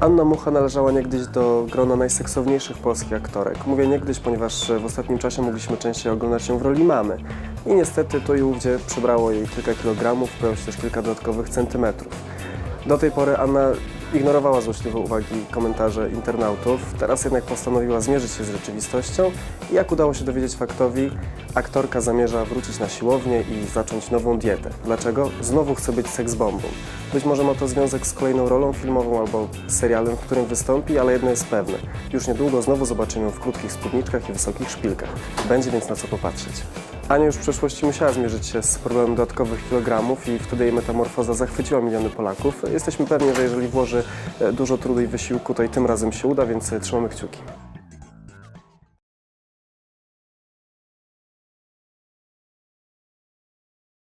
Anna Mucha należała niegdyś do grona najseksowniejszych polskich aktorek. Mówię niegdyś, ponieważ w ostatnim czasie mogliśmy częściej oglądać ją w roli mamy. I niestety to i ówdzie przybrało jej kilka kilogramów, się też kilka dodatkowych centymetrów. Do tej pory Anna ignorowała złośliwe uwagi komentarze internautów, teraz jednak postanowiła zmierzyć się z rzeczywistością i jak udało się dowiedzieć faktowi, aktorka zamierza wrócić na siłownię i zacząć nową dietę. Dlaczego? Znowu chce być seksbombą. Być może ma to związek z kolejną rolą filmową albo serialem, w którym wystąpi, ale jedno jest pewne. Już niedługo znowu zobaczymy ją w krótkich spódniczkach i wysokich szpilkach. Będzie więc na co popatrzeć. Ania już w przeszłości musiała zmierzyć się z problemem dodatkowych kilogramów i wtedy jej metamorfoza zachwyciła miliony Polaków. Jesteśmy pewni, że jeżeli włoży e, dużo trudu i wysiłku, to i tym razem się uda, więc e, trzymamy kciuki.